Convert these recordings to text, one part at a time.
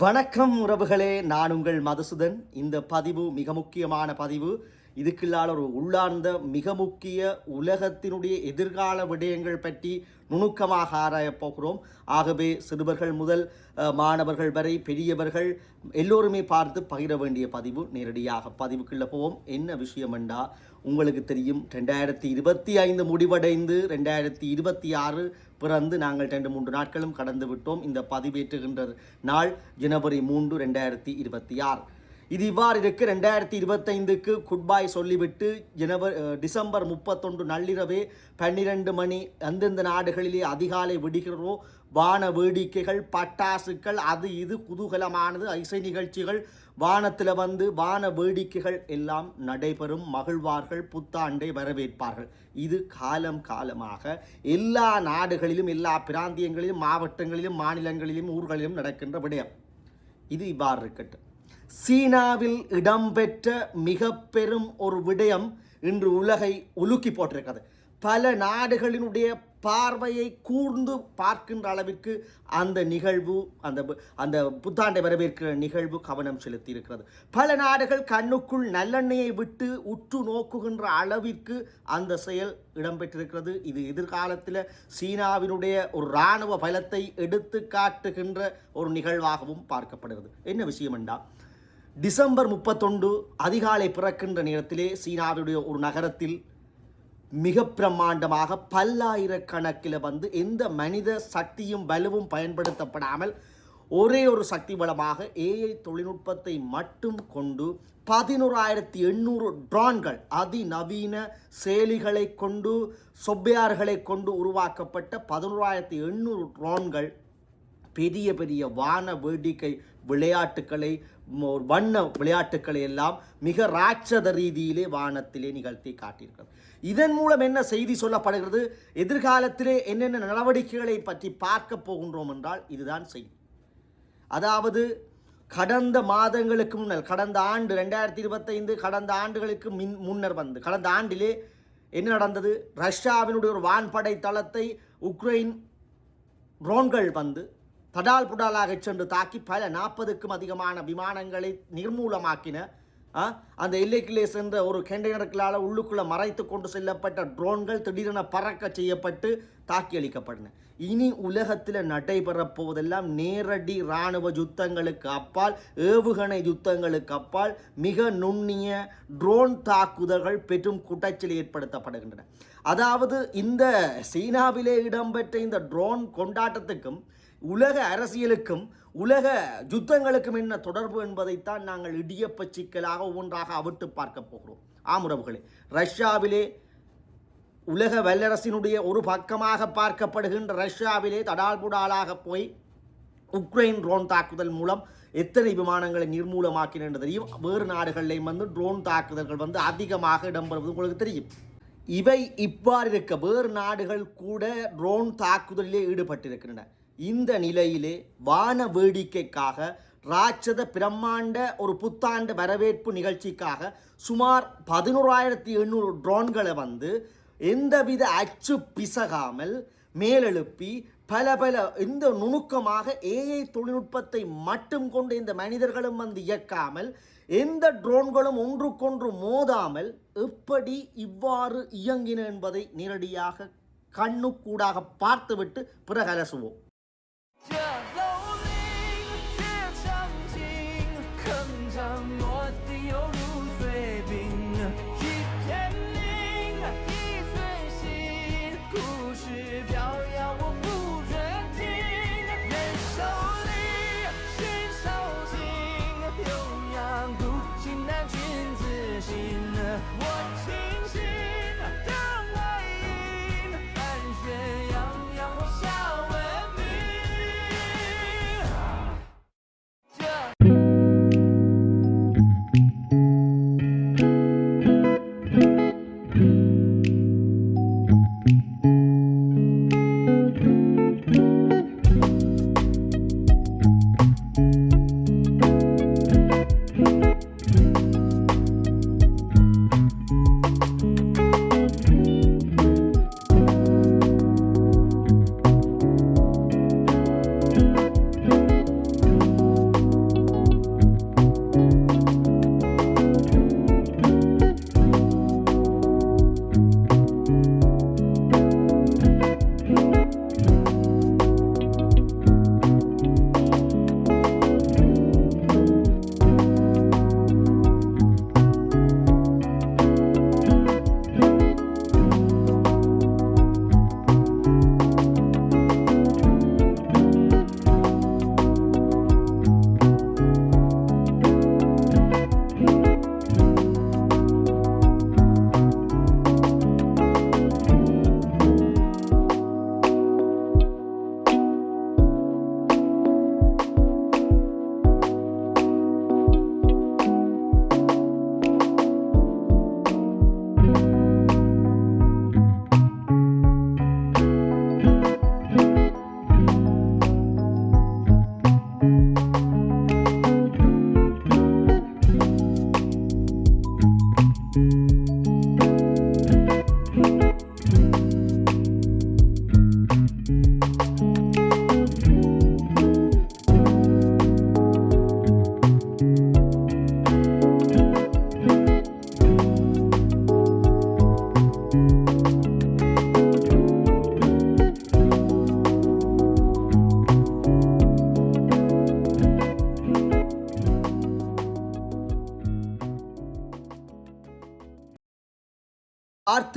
வணக்கம் உறவுகளே நான் உங்கள் மதுசுதன். இந்த பதிவு மிக முக்கியமான பதிவு. இதுக்குள்ளால் ஒரு உள்ளார்ந்த மிக முக்கிய உலகத்தினுடைய எதிர்கால விடயங்கள் பற்றி நுணுக்கமாக ஆராயப் போகிறோம். ஆகவே சிறுவர்கள் முதல் மாணவர்கள் வரை பெரியவர்கள் எல்லோருமே பார்த்து பகிர வேண்டிய பதிவு. நேரடியாக பதிவுக்குள்ளே போவோம். என்ன விஷயம் என்றால் உங்களுக்கு தெரியும். ரெண்டாயிரத்தி இருபத்தி ஐந்து முடிவடைந்து ரெண்டாயிரத்தி இருபத்தி ஆறு பிறந்து நாங்கள் ரெண்டு மூன்று நாட்களும் கடந்து விட்டோம் இந்த பதிவேற்றுகின்ற நாள் ஜனவரி மூன்று ரெண்டாயிரத்தி இருபத்தி ஆறு. இது இவ்வாறு இருக்கு. ரெண்டாயிரத்தி இருபத்தைந்துக்கு குட்பாய் சொல்லிவிட்டு ஜனவரி டிசம்பர் முப்பத்தொன்று நள்ளிரவே பன்னிரண்டு மணி அந்தந்த நாடுகளிலே அதிகாலை விடுகிறோ வான வேடிக்கைகள் பட்டாசுக்கள் அது இது குதூகலமானது. இசை நிகழ்ச்சிகள் வானத்தில் வந்து வான வேடிக்கைகள் எல்லாம் நடைபெறும். மகிழ்வார்கள் புத்தாண்டை வரவேற்பார்கள். இது காலம் காலமாக எல்லா நாடுகளிலும் எல்லா பிராந்தியங்களிலும் மாவட்டங்களிலும் மாநிலங்களிலும் ஊர்களிலும் நடக்கின்ற விடயம். இது இவ்வாறு இருக்கட்டும். சீனாவில் இடம்பெற்ற மிக பெரும் ஒரு விடயம் இன்று உலகை உலுக்கி போட்டிருக்கிறது. பல நாடுகளினுடைய பார்வையை கூர்ந்து பார்க்கின்ற அளவிற்கு அந்த நிகழ்வு அந்த பு- அந்த புத்தாண்டை வரவேற்கிற நிகழ்வு கவனம் செலுத்தி இருக்கிறது பல நாடுகள் கண்ணுக்குள் நல்லெண்ணெயை விட்டு உற்று நோக்குகின்ற அளவிற்கு அந்த செயல் இடம்பெற்றிருக்கிறது. இது எதிர்காலத்தில் சீனாவினுடைய ஒரு இராணுவ பலத்தை எடுத்து காட்டுகின்ற ஒரு நிகழ்வாகவும் பார்க்கப்படுகிறது. என்ன விஷயம் என்றால் டிசம்பர் முப்பத்தொன்று அதிகாலை பிறக்கின்ற நேரத்திலே சீனாவுடைய ஒரு நகரத்தில் மிக பிரம்மாண்டமாக பல்லாயிரக்கணக்கில் வந்து எந்த மனித சக்தியும் வலுவும் பயன்படுத்தப்படாமல் ஒரே ஒரு சக்தி வளமாக ஏஐ தொழில்நுட்பத்தை மட்டும் கொண்டு பதினோராயிரத்தி எண்ணூறு ட்ரான்கள் அதிநவீன செயலிகளை கொண்டு சொப்பையார்களை கொண்டு உருவாக்கப்பட்ட பதினோராயிரத்தி எண்ணூறு ட்ரான்கள் பெரிய பெரிய வான வேடிக்கை விளையாட்டுக்களை வண்ண விளையாட்டுக்களை எல்லாம் மிக ராட்சத ரீதியிலே வானத்திலே நிகழ்த்தி காட்டியிருக்கிறது. இதன் மூலம் என்ன செய்தி சொல்லப்படுகிறது? எதிர்காலத்திலே என்னென்ன நடவடிக்கைகளை பற்றி பார்க்க போகின்றோம் என்றால் இதுதான் செய்தி. அதாவது கடந்த மாதங்களுக்கு முன்னர் கடந்த ஆண்டு ரெண்டாயிரத்தி இருபத்தைந்து கடந்த ஆண்டுகளுக்கு மின் முன்னர் வந்து கடந்த ஆண்டிலே என்ன நடந்தது? ரஷ்யாவினுடைய ஒரு வான்படை தளத்தை உக்ரைன் ட்ரோன்கள் வந்து தடால் புடாலாக சென்று தாக்கி பல நாற்பதுக்கும் அதிகமான விமானங்களை நிர்மூலமாக்கின. ஆ, அந்த எல்லைக்குள்ளே சென்ற ஒரு கண்டெய்னருக்களால் உள்ளுக்குள்ளே மறைத்து கொண்டு செல்லப்பட்ட ட்ரோன்கள் திடீரென பறக்க செய்யப்பட்டு தாக்கி அளிக்கப்பட்டன இனி உலகத்தில் நடைபெறப் போவதெல்லாம் நேரடி இராணுவ யுத்தங்களுக்கு அப்பால் ஏவுகணை யுத்தங்களுக்கு அப்பால் மிக நுண்ணிய ட்ரோன் தாக்குதல்கள் பெரும் குட்டச்சல் ஏற்படுத்தப்படுகின்றன. அதாவது இந்த சீனாவிலே இடம்பெற்ற இந்த ட்ரோன் கொண்டாட்டத்துக்கும் உலக அரசியலுக்கும் உலக யுத்தங்களுக்கும் என்ன தொடர்பு என்பதைத்தான் நாங்கள் இடியப்ப சிக்கலாக ஒவ்வொன்றாக அவிட்டு பார்க்க போகிறோம். ஆமுறவுகளே ரஷ்யாவிலே உலக வல்லரசினுடைய ஒரு பக்கமாக பார்க்கப்படுகின்ற ரஷ்யாவிலே தடால்புடாலாக போய் உக்ரைன் ட்ரோன் தாக்குதல் மூலம் எத்தனை விமானங்களை நிர்மூலமாக்கின என்று தெரியும். வேறு நாடுகளிலையும் வந்து ட்ரோன் தாக்குதல்கள் வந்து அதிகமாக இடம்பெறுவது உங்களுக்கு தெரியும். இவை இவ்வாறு இருக்க வேறு நாடுகள் கூட ட்ரோன் தாக்குதலிலே ஈடுபட்டிருக்கின்றன. இந்த நிலையிலே வான வேடிக்கைக்காக ராட்சத பிரம்மாண்ட ஒரு புத்தாண்டு வரவேற்பு நிகழ்ச்சிக்காக சுமார் பதினோராயிரத்தி எண்ணூறு ட்ரோன்களை வந்து எந்தவித அச்சு பிசகாமல் மேலெழுப்பி பல பல இந்த நுணுக்கமாக ஏஐ தொழில்நுட்பத்தை மட்டும் கொண்டு இந்த மனிதர்களும் வந்து இயக்காமல் எந்த ட்ரோன்களும் ஒன்றுக்கொன்று மோதாமல் எப்படி இவ்வாறு இயங்கின என்பதை நேரடியாக கண்ணுக்கூடாக பார்த்துவிட்டு பிறகு அலசுவோம்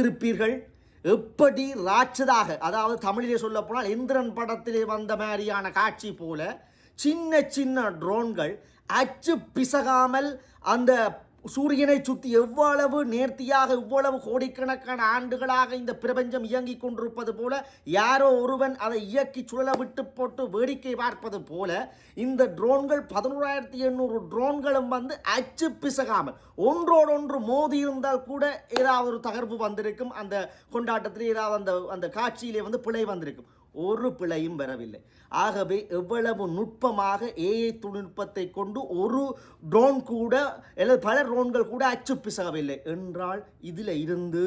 பார்த்திருப்பீர்கள் எப்படி ராட்சதாக அதாவது தமிழிலே சொல்ல போனால் இந்திரன் படத்திலே வந்த மாதிரியான காட்சி போல சின்ன சின்ன ட்ரோன்கள் அச்சு பிசகாமல் அந்த சூரியனை சுற்றி எவ்வளவு நேர்த்தியாக இவ்வளவு கோடிக்கணக்கான ஆண்டுகளாக இந்த பிரபஞ்சம் இயங்கிக் கொண்டிருப்பது போல யாரோ ஒருவன் அதை இயக்கி சுழல விட்டு போட்டு வேடிக்கை பார்ப்பது போல இந்த ட்ரோன்கள் பதினோராயிரத்தி எண்ணூறு ட்ரோன்களும் வந்து அச்சு பிசகாமல் ஒன்றோடொன்று மோதி இருந்தால் கூட ஏதாவது ஒரு தகர்வு வந்திருக்கும். அந்த கொண்டாட்டத்தில் ஏதாவது அந்த அந்த காட்சியிலே வந்து பிழை வந்திருக்கும். ஒரு பிழையும் வரவில்லை. ஆகவே எவ்வளவு நுட்பமாக ஏஐ தொழில்நுட்பத்தை கொண்டு ஒரு ட்ரோன் கூட அல்லது பல ட்ரோன்கள் கூட அச்சு பிசகவில்லை. என்றால் இதில் இருந்து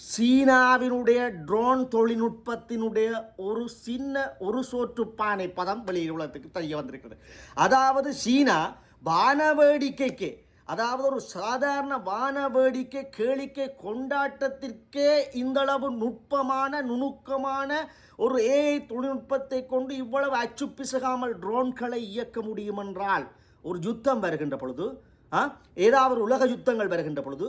சீனாவினுடைய ட்ரோன் தொழில்நுட்பத்தினுடைய ஒரு சின்ன ஒரு சோற்றுப்பானை பதம் வெளியுலகத்துக்கு தெரிய வந்திருக்கிறது. அதாவது சீனா வானவேடிக்கைக்கு அதாவது ஒரு சாதாரண வானவேடிக்கை கேளிக்கை கொண்டாட்டத்திற்கே இந்தளவு நுட்பமான நுணுக்கமான ஒரு ஏஐ தொழில்நுட்பத்தை கொண்டு இவ்வளவு அச்சு பிசகாமல் ட்ரோன்களை இயக்க முடியுமென்றால் ஒரு யுத்தம் வருகின்ற பொழுது ஆ, ஏதாவது உலக யுத்தங்கள் வருகின்ற பொழுது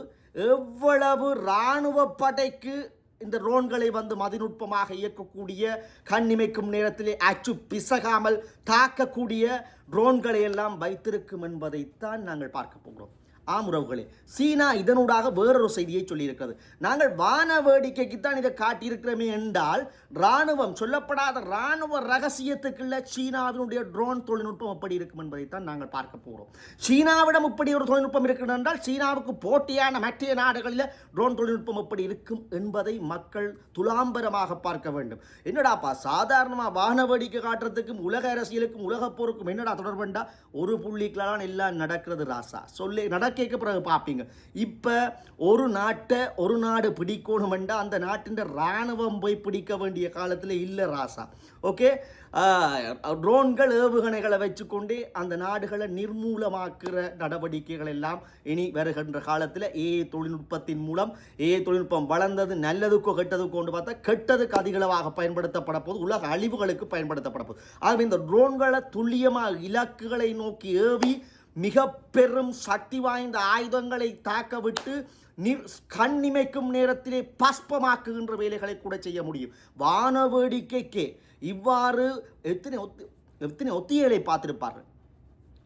எவ்வளவு இராணுவ படைக்கு இந்த ட்ரோன்களை வந்து மதிநுட்பமாக இயக்கக்கூடிய கண்ணிமைக்கும் நேரத்திலே அச்சு பிசகாமல் தாக்கக்கூடிய ட்ரோன்களை எல்லாம் வைத்திருக்கும் என்பதைத்தான் நாங்கள் பார்க்க போகிறோம். ஆம் உறவுகளே சீனா இதனூடாக வேறொரு செய்தியை சொல்லியிருக்கிறது. நாங்கள் வான வேடிக்கைக்குத்தான் இதை காட்டியிருக்கிறோமே என்றால் இராணுவம் சொல்லப்படாத இராணுவ ரகசியத்துக்குள்ள சீனாவினுடைய ட்ரோன் தொழில்நுட்பம் எப்படி இருக்கும் என்பதைத்தான் நாங்கள் பார்க்க போகிறோம். சீனாவிடம் இப்படி ஒரு தொழில்நுட்பம் இருக்கிறது என்றால் சீனாவுக்கு போட்டியான மற்ற நாடுகளில் ட்ரோன் தொழில்நுட்பம் எப்படி இருக்கும் என்பதை மக்கள் துலாம்பரமாக பார்க்க வேண்டும். என்னடாப்பா சாதாரணமாக வான வேடிக்கை காட்டுறதுக்கும் உலக அரசியலுக்கும் உலக போருக்கும் என்னடா தொடர்புண்டா ஒரு புள்ளிக்கெல்லாம் எல்லாம் நடக்கிறது ராசா. சொல்லி கேட்க பிறகு பார்ப்பீங்க. இப்போ ஒரு நாட்டை ஒரு நாடு பிடிக்கணுமெண்டா அந்த நாட்டின் இராணுவம் போய் பிடிக்க வேண்டிய காலத்தில் இல்லை ராசா. ஓகே? ட்ரோன்கள் ஏவுகணைகளை வச்சுக்கொண்டு அந்த நாடுகளை நிர்மூலமாக்குற நடவடிக்கைகள் எல்லாம் இனி வருகின்ற காலத்தில் ஏ தொழில்நுட்பத்தின் மூலம் ஏ தொழில்நுட்பம் வளர்ந்தது நல்லதுக்கோ கெட்டதுக்கோ கொண்டு பார்த்தா கெட்டதுக்கு அதிகளவாக பயன்படுத்தப்பட போது உலக அழிவுகளுக்கு பயன்படுத்தப்பட போகுது ஆகவே இந்த ட்ரோன்களை துல்லியமாக இலக்குகளை நோக்கி ஏவி மிக பெரும் சக்தி வாய்ந்த ஆயுதங்களை தாக்க விட்டு நிர் கண்ணிமைக்கும் நேரத்திலே பஸ்பமாக்குகின்ற வேலைகளை கூட செய்ய முடியும். வான வேடிக்கைக்கே இவ்வாறு எத்தனை ஒத்தி எத்தனை ஒத்திகளை பார்த்துருப்பார்கள்?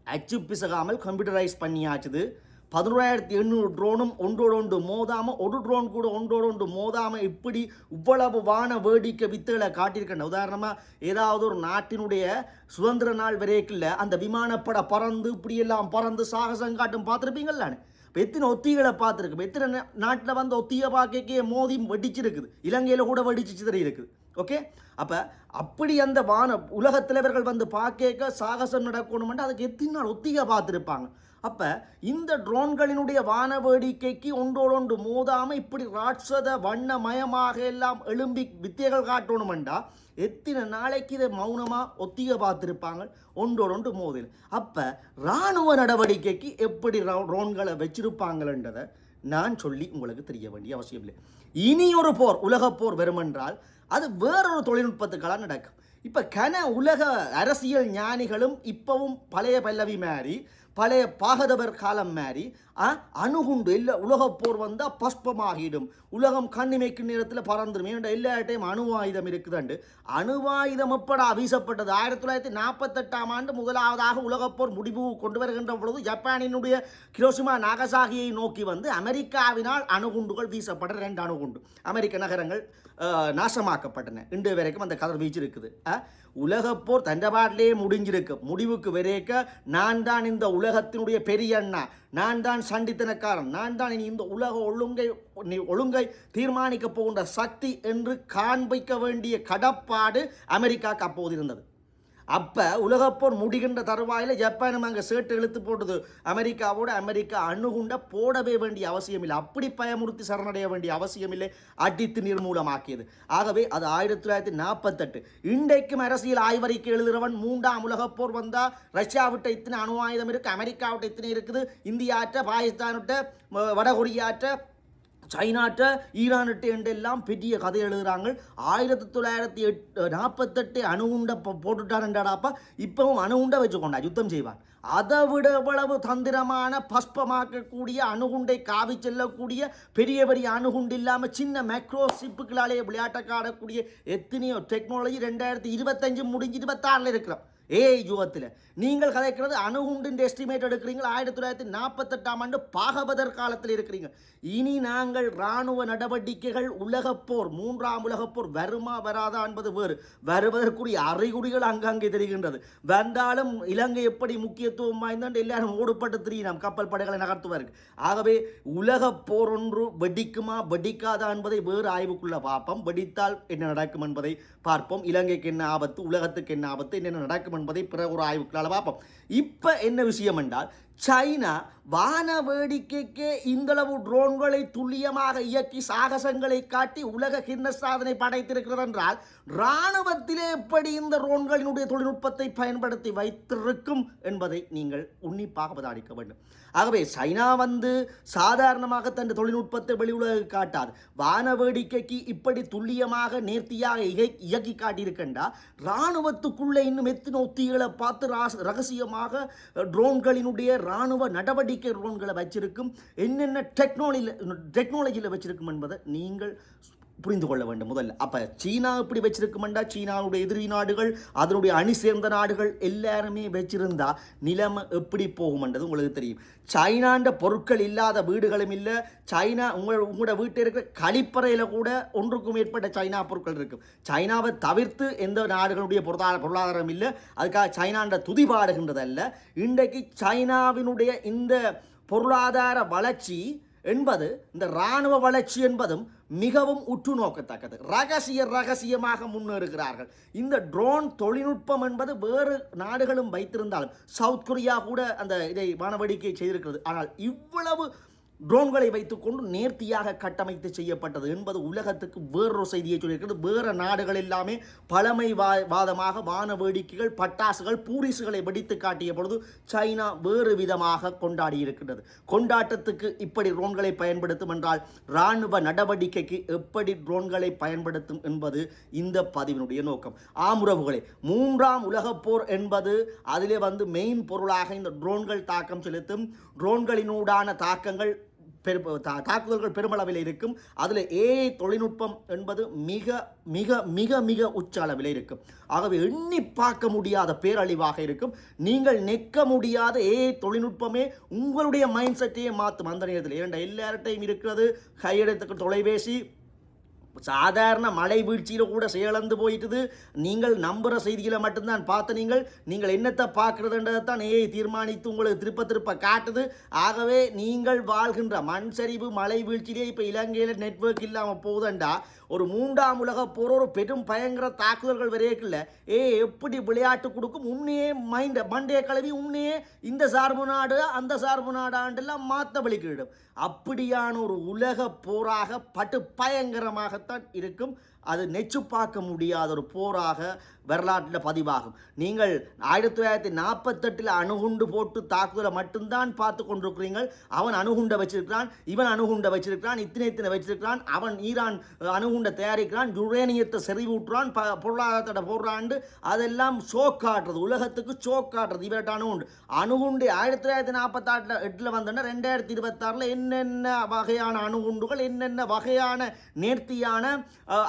அச்சு பிசகாமல் கம்ப்யூட்டரைஸ் பண்ணியாச்சுது. பதினோராயிரத்தி எண்ணூறு ட்ரோனும் ஒன்றோடொன்று மோதாமல் ஒரு ட்ரோன் கூட ஒன்றோடொன்று மோதாமல் இப்படி இவ்வளவு வான வேடிக்கை வித்துகளை காட்டியிருக்கேன் உதாரணமாக ஏதாவது ஒரு நாட்டினுடைய சுதந்திர நாள் வரைக்குள்ள அந்த விமானப்பட பறந்து இப்படியெல்லாம் பறந்து சாகசம் காட்டும் பார்த்துருப்பீங்கள்லானே இப்போ எத்தனை ஒத்திகளை பார்த்துருக்கு? எத்தனை நாட்டில் வந்து ஒத்தியை பார்க்கக்கே மோதி வெடிச்சிருக்குது. இலங்கையில் கூட வெடிச்சு சிதறி இருக்குது ஓகே? அப்போ அப்படி அந்த வான உலக தலைவர்கள் வந்து பார்க்க சாகசம் நடக்கணுமென்று அதுக்கு எத்தனை நாள் ஒத்திகை பார்த்துருப்பாங்க? அப்போ இந்த ட்ரோன்களினுடைய வான வேடிக்கைக்கு ஒன்றோடொன்று மோதாமல் இப்படி ராட்சத வண்ணமயமாக எல்லாம் எழும்பி வித்தைகள் காட்டணுமெண்டா? எத்தனை நாளைக்கு இதை மௌனமாக ஒத்திகை பார்த்துருப்பாங்க? ஒன்றோடொன்று மோதல். அப்போ இராணுவ நடவடிக்கைக்கு எப்படி ட்ரோன்களை வச்சிருப்பாங்கன்றதை நான் சொல்லி உங்களுக்கு தெரிய வேண்டிய அவசியம் இல்லை. இனி ஒரு போர் உலகப் போர் வருமென்றால் அது வேறொரு தொழில்நுட்பத்துக்கெல்லாம் நடக்கும். இப்போ கன உலக அரசியல் ஞானிகளும் இப்பவும் பழைய பல்லவி மாதிரி பழைய பாகதவர் காலம் மாதிரி அணுகுண்டு இல்லை உலகப்போர் வந்தால் பஸ்பமாகிடும். உலகம் கண்ணிமைக்கும் நேரத்தில் பறந்துடும் ஏன்டா எல்லா டைம் அணு ஆயுதம் இருக்குதாண்டு? அணுவாயுதம் எப்படா வீசப்பட்டது? ஆயிரத்தி தொள்ளாயிரத்தி நாற்பத்தெட்டாம் ஆண்டு முதலாவதாக உலகப்போர் முடிவு கொண்டு வருகின்ற பொழுது ஜப்பானினுடைய கிரோசிமா நாகசாகியை நோக்கி வந்து அமெரிக்காவினால் அணுகுண்டுகள் வீசப்பட்ட ரெண்டு அணுகுண்டு. அமெரிக்க நகரங்கள் நாசமாக்கப்பட்டன. இன்று வரைக்கும் அந்த கதர் வீச்சு இருக்குது உலகப்போர் தண்டபாட்டிலே முடிஞ்சிருக்கு. முடிவுக்கு வரைக்க நான் தான் இந்த உலகத்தினுடைய பெரிய அண்ணா. நான் தான் சண்டித்தனக்காரன் நான் தான் இனி இந்த உலக ஒழுங்கை நீ ஒழுங்கை தீர்மானிக்க போகின்ற சக்தி என்று காண்பிக்க வேண்டிய கடப்பாடு அமெரிக்காவுக்கு அப்போது இருந்தது. அப்போ உலகப்போர் முடிகின்ற தருவாயில் ஜப்பானும் அங்கே சேட்டு இழுத்து போட்டது. அமெரிக்காவோட அமெரிக்கா அணுகுண்ட போடவே வேண்டிய அவசியம் இல்லை அப்படி பயமுறுத்தி சரணடைய வேண்டிய அவசியம் இல்லை அடித்து நிர்மூலமாக்கியது. ஆகவே அது ஆயிரத்தி தொள்ளாயிரத்தி நாற்பத்தெட்டு. இன்றைக்கும் அரசியல் ஆய்வறிக்கை எழுதுகிறவன் மூன்றாம் உலகப்போர் வந்தால் ரஷ்யாவிட்ட இத்தனை அணு ஆயுதம் இருக்குது அமெரிக்காவிட்ட இத்தனை இருக்குது இந்தியாற்ற பாகிஸ்தான்கிட்ட வடகொரியாற்ற சைனாட்ட ஈரானிட்ட என்றெல்லாம் பெரிய கதை எழுதுகிறாங்க ஆயிரத்தி தொள்ளாயிரத்தி எட்டு நாற்பத்தெட்டு அணுகுண்ட போ- போட்டுட்டாருண்டாடாப்பா. இப்பவும் வச்சு வச்சுக்கொண்டா யுத்தம் செய்வான் அதை விட எவ்வளவு தந்திரமான பஸ்பமாக்கக்கூடிய அணுகுண்டை காவி செல்லக்கூடிய பெரிய பெரிய அணுகுண்டு இல்லாமல் சின்ன மேக்ரோ சிப்புகளாலே விளையாட்டை காடக்கூடிய எத்தனையோ டெக்னாலஜி ரெண்டாயிரத்தி இருபத்தஞ்சு முடிஞ்சு இருபத்தாறில் இருக்கிறோம். ஏஐ யுகத்தில். நீங்கள் கதைக்கிறது அணுகுண்டின் எஸ்டிமேட் எடுக்கிறீங்க ஆயிரத்தி தொள்ளாயிரத்தி நாற்பத்தெட்டாம் ஆண்டு பாகபதர் காலத்தில் இருக்கிறீங்க. இனி நாங்கள் இராணுவ நடவடிக்கைகள் உலகப் போர் மூன்றாம் உலகப் போர் வருமா வராதா என்பது வேறு. வருவதற்குரிய அறிகுறிகள் அங்கங்கே தெரிகின்றது. வந்தாலும் இலங்கை எப்படி முக்கியத்துவம் வாய்ந்தாண்டு எல்லாரும் ஓடுபட்டு திரியினம். கப்பல் படைகளை நகர்த்துவார்கள். ஆகவே உலகப் போர் ஒன்று வெடிக்குமா வெடிக்காதா என்பதை வேறு ஆய்வுக்குள்ள பார்ப்போம். வெடித்தால் என்ன நடக்கும் என்பதை பார்ப்போம். இலங்கைக்கு என்ன ஆபத்து உலகத்துக்கு என்ன ஆபத்து என்னென்ன நடக்கும் என்பதை பிற ஒரு ஆய்வுக்குள்ளால பார்ப்போம். இப்போ என்ன விஷயம் என்றால் சைனா வான வேடிக்கைக்கே இந்தளவு ட்ரோன்களை துல்லியமாக இயக்கி சாகசங்களை காட்டி உலக கிண்ண சாதனை படைத்திருக்கிறது என்றால் இராணுவத்திலே எப்படி இந்த ட்ரோன்களினுடைய தொழில்நுட்பத்தை பயன்படுத்தி வைத்திருக்கும் என்பதை நீங்கள் உன்னிப்பாக பதாடிக்க வேண்டும். ஆகவே சைனா வந்து சாதாரணமாக தன் தொழில்நுட்பத்தை வெளியுலக காட்டாது. வான வேடிக்கைக்கு இப்படி துல்லியமாக நேர்த்தியாக இயக்கி காட்டியிருக்கின்றா? இராணுவத்துக்குள்ளே இன்னும் எத்தனை உத்திகளை பார்த்து ரகசியமாக ட்ரோன்களினுடைய இராணுவ நடவடிக்கை ட்ரோன்களை வச்சிருக்கும் என்னென்ன டெக்னாலஜியில் டெக்னாலஜியில் வச்சிருக்கும் என்பதை நீங்கள் புரிந்து கொள்ள வேண்டும் முதல்ல. அப்போ சீனா இப்படி வச்சிருக்குமெண்டா? சீனாவுடைய எதிரி நாடுகள் அதனுடைய அணி சேர்ந்த நாடுகள் எல்லாருமே வச்சிருந்தா நிலைமை எப்படி போகும்ன்றது உங்களுக்கு தெரியும். சைனாண்ட பொருட்கள் இல்லாத வீடுகளும் இல்லை. சைனா உங்கள் உங்களோட வீட்டில் இருக்கிற கழிப்பறையில் கூட ஒன்றுக்கும் மேற்பட்ட சைனா பொருட்கள் இருக்கும். சைனாவை தவிர்த்து எந்த நாடுகளுடைய பொருளாதார பொருளாதாரம் இல்லை. அதுக்காக சைனாண்ட துதிபாடுகின்றதல்ல இன்றைக்கு சைனாவினுடைய இந்த பொருளாதார வளர்ச்சி என்பது இந்த இராணுவ வளர்ச்சி என்பதும் மிகவும் உற்று நோக்கத்தக்கது. ரகசிய ரகசியமாக முன்னேறுகிறார்கள். இந்த ட்ரோன் தொழில்நுட்பம் என்பது வேறு நாடுகளும் வைத்திருந்தாலும் சவுத் கொரியா கூட அந்த இதை வானவேடிக்கை செய்திருக்கிறது. ஆனால் இவ்வளவு ட்ரோன்களை வைத்துக்கொண்டு நேர்த்தியாக கட்டமைத்து செய்யப்பட்டது என்பது உலகத்துக்கு வேறொரு செய்தியை சொல்லியிருக்கிறது. வேறு நாடுகள் எல்லாமே பழமை வா வாதமாக வான வேடிக்கைகள் பட்டாசுகள் பூரிசுகளை வெடித்து காட்டிய பொழுது சைனா வேறு விதமாக கொண்டாடி இருக்கின்றது. கொண்டாட்டத்துக்கு இப்படி ட்ரோன்களை பயன்படுத்தும் என்றால் இராணுவ நடவடிக்கைக்கு எப்படி ட்ரோன்களை பயன்படுத்தும் என்பது இந்த பதிவினுடைய நோக்கம். ஆமுறவுகளே மூன்றாம் உலகப் போர் என்பது அதிலே வந்து மெயின் பொருளாக இந்த ட்ரோன்கள் தாக்கம் செலுத்தும். ட்ரோன்களினூடான தாக்கங்கள் பெரு தாக்குதல்கள் பெருமளவில் இருக்கும். அதில் ஏஐ தொழில்நுட்பம் என்பது மிக மிக மிக மிக உச்ச அளவில் இருக்கும். ஆகவே எண்ணி பார்க்க முடியாத பேரழிவாக இருக்கும். நீங்கள் நிற்க முடியாத ஏஐ தொழில்நுட்பமே உங்களுடைய மைண்ட் செட்டையே மாற்றும். அந்த நேரத்தில் இரண்டு எல்லார்ட்டையும் இருக்கிறது. கையெழுத்துக்கு தொலைபேசி சாதாரண மழை வீழ்ச்சியில் கூட செயலந்து போயிட்டுது. நீங்கள் நம்புகிற செய்திகளை மட்டும்தான் பார்த்து நீங்கள் நீங்கள் என்னத்தை பார்க்குறதுன்றதை தான் ஏஐ தீர்மானித்து உங்களுக்கு திருப்ப திருப்ப காட்டுது. ஆகவே நீங்கள் வாழ்கின்ற மண் சரிவு மழை வீழ்ச்சியிலே இப்போ இலங்கையில் நெட்வொர்க் இல்லாமல் போகுதுண்டா. ஒரு மூன்றாம் உலக போகிற ஒரு பெரும் பயங்கர தாக்குதல்கள் வரையக்கில்ல ஏ எப்படி விளையாட்டு கொடுக்கும்? உன்னையே மைண்ட மண்டைய கலவி உன்னையே இந்த சார்பு நாடு அந்த சார்பு நாடாண்டெல்லாம் மாற்ற வழிக்கிடும் அப்படியான ஒரு உலக போராக பட்டு பயங்கரமாக பயங்கரமாகத்தான் இருக்கும். அது நெச்சு பார்க்க முடியாத ஒரு போராக வரலாற்றில் பதிவாகும். நீங்கள் ஆயிரத்தி தொள்ளாயிரத்தி நாற்பத்தெட்டில் அணுகுண்டு போட்டு தாக்குதலை மட்டும்தான் பார்த்து கொண்டிருக்கிறீர்கள். அவன் அணுகுண்டை வச்சிருக்கிறான் இவன் அணுகுண்டை வச்சிருக்கிறான் இத்தனை இத்தனை வச்சிருக்கிறான் அவன் ஈரான் அணுகுண்டை தயாரிக்கிறான் யுரேனியத்தை செறிவூட்டுறான் ப பொருளாதாரத்தோட போடுறாண்டு அதெல்லாம் ஷோக் காட்டுறது உலகத்துக்கு ஷோக் காட்டுறது இவர்கிட்ட அணுகுண்டு. அணுகுண்டு ஆயிரத்தி தொள்ளாயிரத்தி நாற்பத்தாட்டில் எட்டில் வந்தோன்னா ரெண்டாயிரத்தி இருபத்தாறில் என்னென்ன வகையான அணுகுண்டுகள் என்னென்ன வகையான நேர்த்தியான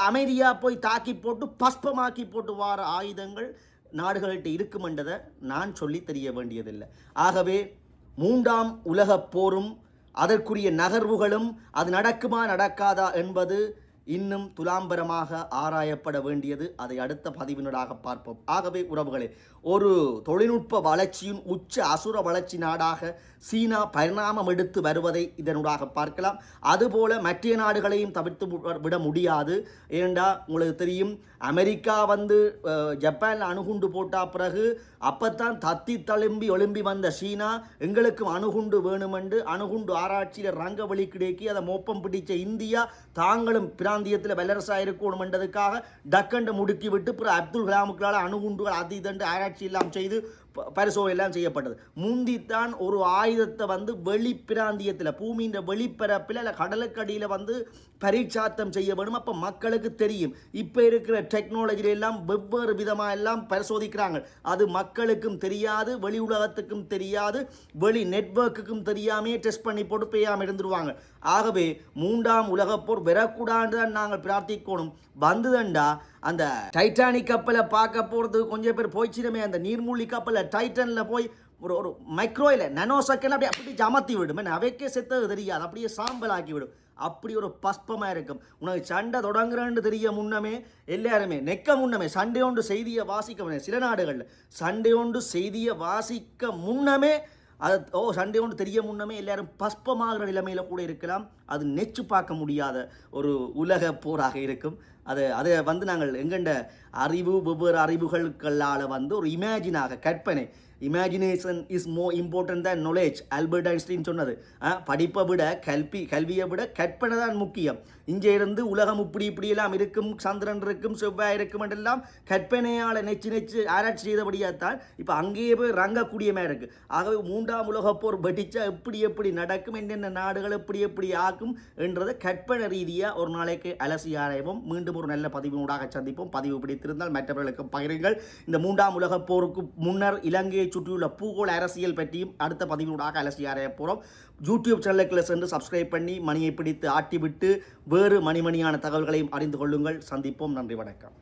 அமைதியாக போய் தாக்கி போட்டு பஸ்பமாக்கி போட்டு வார ஆயுதங்கள் நாடுகள்கிட்ட இருக்குமென்றதை நான் சொல்லி தெரிய வேண்டியதில்லை. ஆகவே மூன்றாம் உலகப் போரும் அதற்குரிய நகர்வுகளும் அது நடக்குமா நடக்காதா என்பது இன்னும் துலாம்பரமாக ஆராயப்பட வேண்டியது அதை அடுத்த பதிவினராக பார்ப்போம். ஆகவே உறவுகளே ஒரு தொழில்நுட்ப வளர்ச்சியின் உச்ச அசுர வளர்ச்சி நாடாக சீனா பரிணாமம் எடுத்து வருவதை இதனூடாக பார்க்கலாம். அதுபோல மற்ற நாடுகளையும் தவிர்த்து வி- விட முடியாது. ஏனெண்டா உங்களுக்கு தெரியும் அமெரிக்கா வந்து ஜப்பானில் அணுகுண்டு போட்டா பிறகு அப்பத்தான் தத்தி தழும்பி எழும்பி வந்த சீனா எங்களுக்கும் அணுகுண்டு வேணுமென்று அணுகுண்டு ஆராய்ச்சியில் ரங்க வழி கிடைக்கி அதை மோப்பம் பிடிச்ச இந்தியா தாங்களும் பிராந்தியத்தில் வல்லரசாக இருக்கணுமென்றதுக்காக டக்கண்டு முடுக்கி முடுக்கிவிட்டு பிற அப்துல் கலாமுக்களால் அணுகுண்டுகள் அது இதண்டு ஆராய்ச்சி எல்லாம் செய்து ப- எல்லாம் செய்யப்பட்டது. முந்தித்தான் ஒரு ஆயுதத்தை வந்து வெளிப்பிராந்தியத்தில் பூமியின் வெளிப்பரப்பில் இல்லை கடலுக்கடியில் வந்து பரீட்சாத்தம் செய்ய வேணும். அப்போ மக்களுக்கு தெரியும். இப்போ இருக்கிற டெக்னாலஜியில எல்லாம் வெவ்வேறு விதமாக எல்லாம் பரிசோதிக்கிறாங்க. அது மக்களுக்கும் தெரியாது வெளி உலகத்துக்கும் தெரியாது வெளி நெட்வொர்க்குக்கும் தெரியாமே டெஸ்ட் பண்ணி போட்டு பெய்யாமல் இருந்துருவாங்க. ஆகவே மூன்றாம் உலகப்போர் வரக்கூடாதுன்னு நாங்கள் பிரார்த்திக்கணும். வந்ததுண்டா அந்த டைட்டானிக் கப்பலை பார்க்க போகிறது கொஞ்சம் பேர் போய்ச்சிடமே அந்த நீர்மூழ்கி டைட்டனில் போய் ஒரு ஒரு மைக்ரோயில் நனோ செகண்ட் அப்படியே அப்படி ஜமத்தி விடும். என்ன அவைக்கே செத்தது தெரியாது. அப்படியே சாம்பல் ஆக்கி விடும். அப்படி ஒரு பஸ்பமாக இருக்கும். உனக்கு சண்டை தொடங்குறேன்னு தெரிய முன்னமே எல்லாருமே நெக்க முன்னமே சண்டை ஒன்று செய்தியை வாசிக்க சில நாடுகளில் சண்டை ஒன்று செய்தியை வாசிக்க முன்னமே அது ஓ சண்டே ஒன்று தெரிய முன்னமே எல்லாரும் பஸ்பமாகிற நிலைமையில் கூட இருக்கலாம். அது நெச்சு பார்க்க முடியாத ஒரு உலக போராக இருக்கும். அது அதை வந்து நாங்கள் எங்கண்ட அறிவு வெவ்வேறு அறிவுகளுக்களால் வந்து ஒரு இமேஜினாக கற்பனை. Imagination is more important than knowledge Albert Einstein சொன்னது. ஆ, படிப்பை விட கல்வி கல்வியை விட கற்பனை தான் முக்கியம். இங்கே இருந்து உலகம் இப்படி இப்படியெல்லாம் இருக்கும் சந்திரன் இருக்கும் செவ்வாய் இருக்கும் என்றெல்லாம் கற்பனையால் நெச்சு நெச்சு ஆராய்ச்சி செய்தபடியாத்தான் இப்போ அங்கேயே போய் ரங்கக்கூடியமாக இருக்குது ஆகவே மூன்றாம் உலகப் போர் வெடிச்சா எப்படி எப்படி நடக்கும் என்னென்ன நாடுகள் எப்படி எப்படி ஆக்கும் என்றதை கற்பனை ரீதியாக ஒரு நாளைக்கு அலசி ஆராய்வோம். மீண்டும் ஒரு நல்ல பதிவினூடாக சந்திப்போம். பதிவு பிடித்திருந்தால் மற்றவர்களுக்கு பகிருங்கள். இந்த மூன்றாம் உலகப் போருக்கு முன்னர் இலங்கையை சுற்றியுள்ள பூகோள அரசியல் பற்றியும் அடுத்த பதிவினூடாக அலசி ஆராய போகிறோம் யூடியூப் சேனலுக்குள்ளே சென்று சப்ஸ்கிரைப் பண்ணி மணியை பிடித்து ஆட்டிவிட்டு வேறு மணிமணியான தகவல்களையும் அறிந்து கொள்ளுங்கள். சந்திப்போம். நன்றி வணக்கம்.